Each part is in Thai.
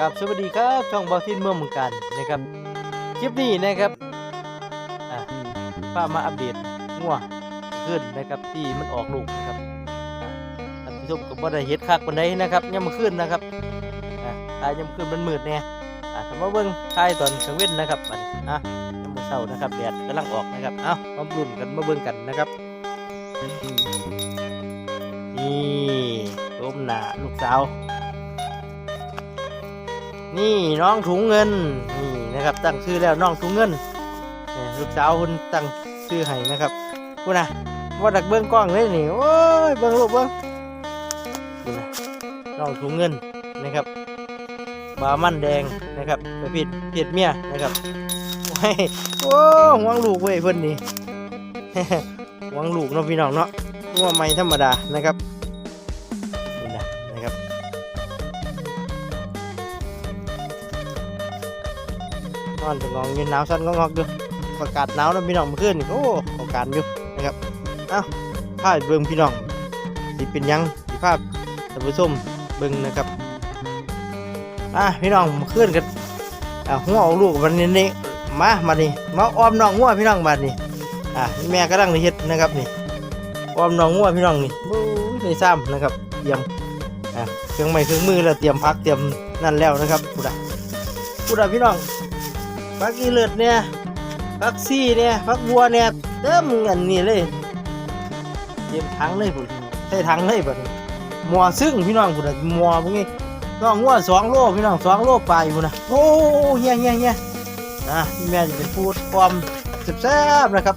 กับสวัสดีครับช่องบอทินเมืองเมืองกันนะครับคลิปนี้นะครับอ่ามาอัปเดตงัวขึ้นนะครับที่มันออกลูกนะครับท่านผู้ชมก็บ่ได้เฮ็ดคักปานใดนะครับยามมื้อคืนนะครับตายยามมื้อคืนมันมืดแน่อ่าถ้ามาเบิ่งทายตอนกลางเว้นนะครับอันอะยามมื้อเช้านะครับแดดกำลังออกนะครับเอ้ามาลุ้นกันมาเบิ่งกันนะครับนี่ล้มหนาลูกสาว นี่น้องถุงเงินนี่นะครับ ตั้งชื่อแล้วน้องถุงเงินลูกสาวคุณตั้งชื่อให้นะครับคุณนะว่าดักเบิ้งกล้องเลยนี่โอ้ยเบิ้งลูกเบิ้งคุณนะน้องถุงเงินนะครับบามันแดงนะครับไปผิดผิดเมียนะครับโอ้ยโอ้หวงลูกเว้ยเพิ่อนนี่หวงลูกเนาะพี่น้องเนาะงัวไม่ธรรมดานะครับ นอนจะงองยืนหนาวสั้นก็งอกอยู่ประกาศหนาวแล้วพี่น้องเมื่อคืนนี่โอ้ประกาศอยู่นะครับเอ้าพาไปเบิ่งพี่น้องสิเป็นยังสิภาพท่านผู้ชมเบิ่งนะครับอะพี่น้องเมื่อนกันอะหัวเอาลูกวันนี้นี่มามานี่มาอ้อมน้องงัวพี่น้องบัดนี่อะแม่กำลังเฮ็ดนะครับนี่อ้อมน้องงัวพี่น้องนี่โอ้ยในซ้ำนะครับเตรียมอะเครื่องไม้เครื่องมือแล้วเตรียมพักเตรียมนั่นแล้วนะครับพูดอะพูดอะพี่น้อง พักอีเลือดเนี่ยพักซี่เนี่ยพักบัวเนี่ยเต็มเงินนี่เลยเตรียมถังเลยพุ่นใส่ถังเลยพุ่นหมัวซึ่งพี่น้องพุ่นะหมัวพวกนี้น้องงัวสองโลพี่น้องสองโลไปพุ่นะโอ้เฮียเฮียเฮียนะพี่แม่จะเป็นพูดความแซ่บๆนะครับ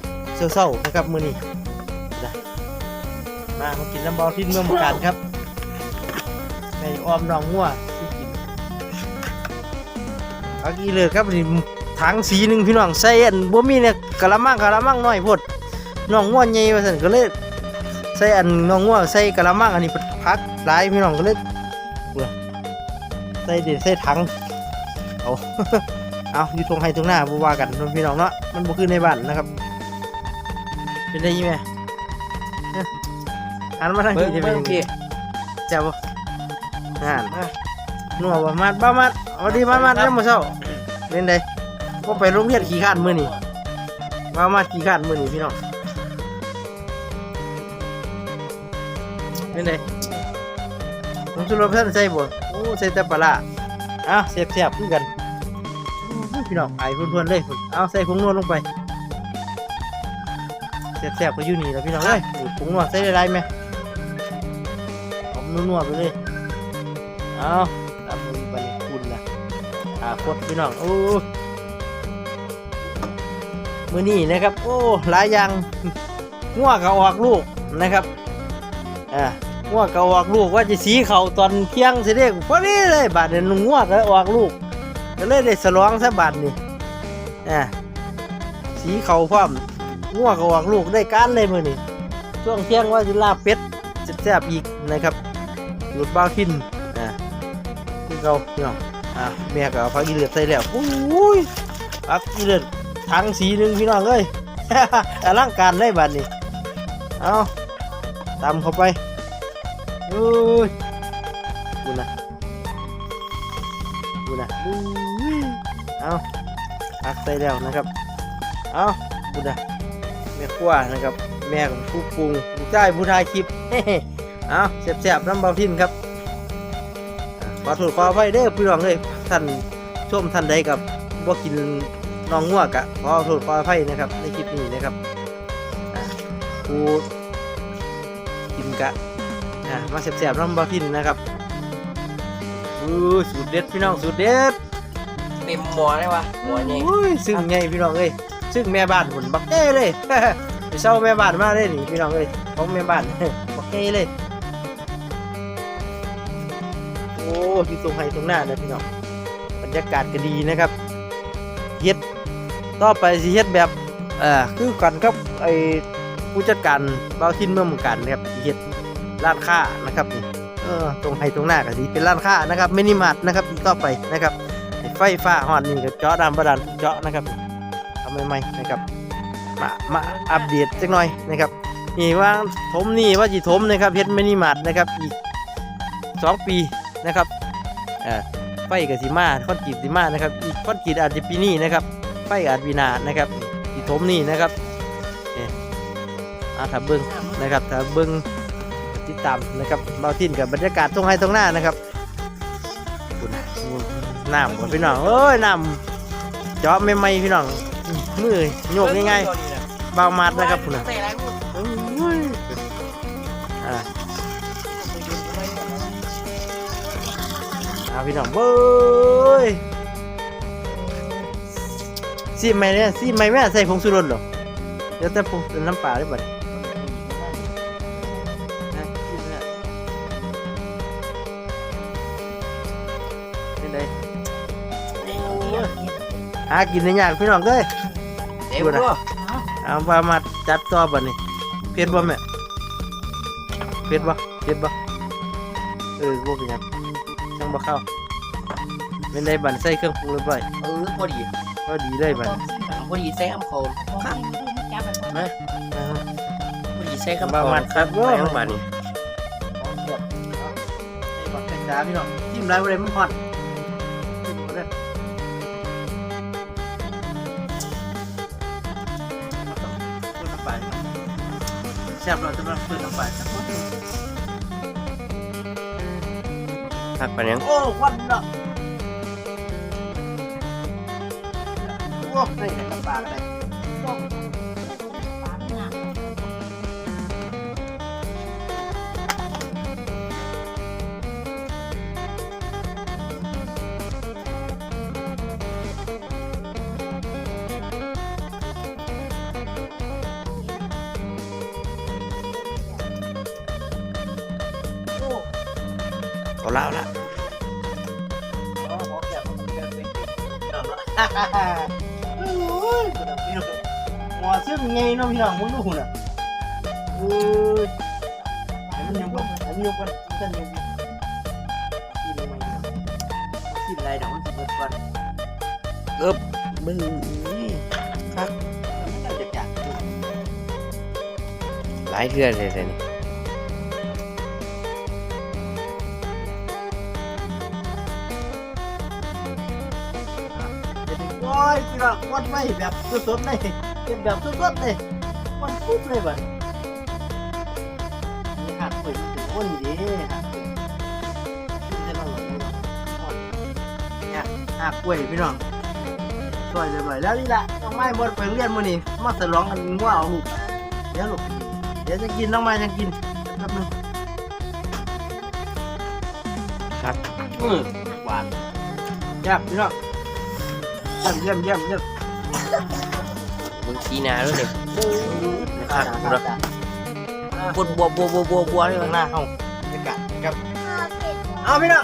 เศร้าๆนะครับมือนี้นะมามากินน้ำบาที่เมืองบุการครับในออมน้องงัวที่กินพักอีเลือดครับนี่ ถังสีหนึ่งพี่น้องใส่อันบ่มีเนี่ยกะละมังกะละมังน้อยโพดน้องง่วนใหญ่ว่าซั่นก็เลยใส่อันน้องง่วใส่กะละมังอันนี้พักหลายพี่น้องก็เลยเบื่อใส่เด็ดใส่ถังเอาเอาอยู่ตรงไห้ตรงหน้าบ่ว่ากันเนาะพี่น้องเนาะมันบ่คือในบ้านนะครับ เป็นได้ยี่แม่เอ้ออันมาทางเบิ่นี้งจะเป็เบิ่นงพี่เจ้าบ่อ่านนัวบ่มัดบ่มัดเอาดีมามัดยังบ่เช้าเป็นได ก็ไปโรงเรียนขี่ข้านมือนี่มามาขี่ข้านมือนี่พี่น้องเป็นไงผมสุรพท่านใส่บ่โอ้ใส่แต่ปลาร้าอ้าวเสียบเสียบคือกันพี่น้องไอ้เพื่อนๆเลยเอาใส่ผงนวดลงไปเสียบเสียบก็อยู่นี่แล้วพี่น้องเอ้ยผงนวดใส่ได้ไรไหมหอมนวๆไปเลยเอาตามมือไปเลยคุณนะอาโคตรพี่น้องโอ้ มือนี้นะครับ โอ้หลายอย่างงัวก็ออกลูกนะครับอ่างัวก็ออกลูกว่าจะสีเขาตอนเที่ยงเสิเด็กพอดีเลยบาดเนี่ยงัวก็ออกลูกก็เลยได้สลองซะบาดนี่อ่าสีเขาพร้อมงัวก็ออกลูกได้การเลยมือนี้ช่วงเที่ยงว่าจะลาเป็ดแซ่บๆอีกนะครับหยุดบ้าขินอ่าที่เราพี่น้องอ่าแม่ก็เอาพักอีเลือดใส่แล้วอุ้ยพักอีเลือด ถังสีหนึ่งพี่น้องเอ้ยอลังการเลยบัดนี้เอาตำเข้าไปอุ้ยดูนะดูนะอุ้ยเอาพักใส่แล้วนะครับเอาดูนะแม่ขั้วนะครับ แม่ของผู้ปรุงผู้จ่ายผู้ถ่ายคลิปเอาแซ่บๆน้ำเบาทิ้นครับขอโทษขออภัยเด้อพี่น้องเลยท่านช่วมท่านใดกับบ่กิน น้องง่วกะขอโทษขออภัยนะครับ ในคลิปนี้นะครับอ่ากูกินกะอ่ามาแสบๆน้ำบาพินนะครับอู้สูตรเด็ดพี่น้องสูตรเด็ดเต็มหมอเลยวะหมอนี่อุ้ยซึ่งไงพี่น้องเอ้ยซึ่งแม่บ้านหุ่นบักเอ้เลยไปเช่าแม่บ้านมาเลยนี่พี่น้องเอ้ยของแม่บ้านบักเอ้เลยโอ้ที่ตรงไห้ตรงหน้าเลยพี่น้องบรรยากาศก็ดีนะครับเฮ็ด ต่อไปสิเฮ็ดแบบเอ่อคือกันกับไอ้ผู้จัดการเบาทินเมืองหมู่กันนะครับสิเฮ็ดร้านค้านะครับนี่เออตรงไห้ตรงหน้าก็สิเป็นร้านค้านะครับมินิมาร์ทนะครับต่อไปนะครับไฟฟ้าฮอดนี่ก็เจาะดามประดานเจาะนะครับทำใหม่ๆนะครับมามาอัปเดตจักหน่อยนะครับนี่ว่าถมนี่ว่าสิถมนะครับเฮ็ดมินิมาร์ทนะครับอีกสองปีนะครับเอ่อไฟกับสีมาคอนกรีตสีมานะครับอีกคอนกรีตอาจจะปีนี้นะครับ ฟอาจปีหนานะครับอีทมนี่นะครับอาถ้าเบิ้งนะครับถ้าเบิ้งติดตามนะครับเบาทิ้นกับบรรยากาศตรงให้ตรงหน้านะครับน้ำก่อนพี่น้องเอ้ยน้ำจาะไม่ไหมพี่น้องมือโยกง่ายๆเบามัดนะครับคุณนะใส่อะไรกูอ่าเอาพี่น้องเบ้ย ซีมไหมเนี่ยซีมไหมแม่ใส่ผงชูรสเหรอเดี๋ยวแต่ผงน้ำปลาได้บ่เนี่ยนะซีมเนี่ยเป็นไงหากินในยากพี่น้องเอ้ยเดี๋ยวกูเอาปลามาจัดต่อบ่นี่เผ็ดบ่แม่เผ็ดบ่เผ็ดบ่เออบ่เป็นหยังจังบ่เข้าเป็นได้บันใส่เครื่องปรุงเรียบร้อยเออพอดี ก็ดีเลยบันพอดีใส่คำโคนครับนะพอดีใส่คำโคบางวันนครับไปข้างบ้านนี่ใส่บักแตงดาพี่น้องจิ้มไรบ่ได้มันฮอตจิ้มบ่ได้เพิ่มน้ำปลาแซ่บเราจะมาเพิ่มน้ำปลาพักไปยังโอ้ควันเนาะ โอ้ได้แต่น้ำปลาก็ได้เอาละเอาละอ๋อหมอแก่ผมเดินไปนอนละฮ่าฮ่าฮ่าโอ้ ยกระดับพี่น้องหัวซึ่งไงเน้องพี่น้องมึงดูหุ่นอะเอ้ยให้มันยกกันให้มันยกกันมันยกกันกินอะไรมากินอะไรเดี๋ยวมันจะเบิดก่อนมึงครับมันจะจัดหลายเทื่อเลยแต่นี่ อยพี่น้องวันไม่แบบสดๆเลยเป็นแบบสดๆเลยควันปุ๊บเลยบัดนี่หักปุ๋ยถึงอ้นดีหักปุ๋ยกินได้บ้าหรอพี่น้องเนี่ยหักปุ๋ยพี่น้องสวยเลยแล้วนี่แหละน้องไม้บนไปเรียนมื้อนี้มาสลองกันงัวเอาลูกเดี๋ยวลูกเดี๋ยวจะกินน้องไม้จะกินแป๊บนึงครับอืมหวานแซ่บพี่น้อง เยี่ยมเยี่ยมเยี่ยมเยี่ยมมึงชี้หน้าด้วยนี่ขาดขาดบวบัวบัวบัวบัวบัวเลยข้างหน้าเอาบรรยากาศนะครับเอาพี่น้อง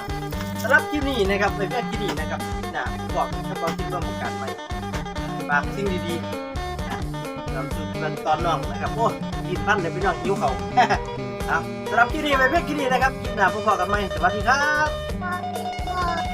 สำหรับคลิปนี้นะครับเป็นแค่คลิปนี้นะครับนะบอกถ้าเราคิดว่าประกาศไปฝากสิ่งดีๆนะเราสุดกันตอนน้องนะครับโอ้กินพันเลยพี่น้องหิวเขาเอาสำหรับคลิปนี้เป็นแค่คลิปนี้นะครับคลิปหน้าพบกันใหม่สวัสดีครับ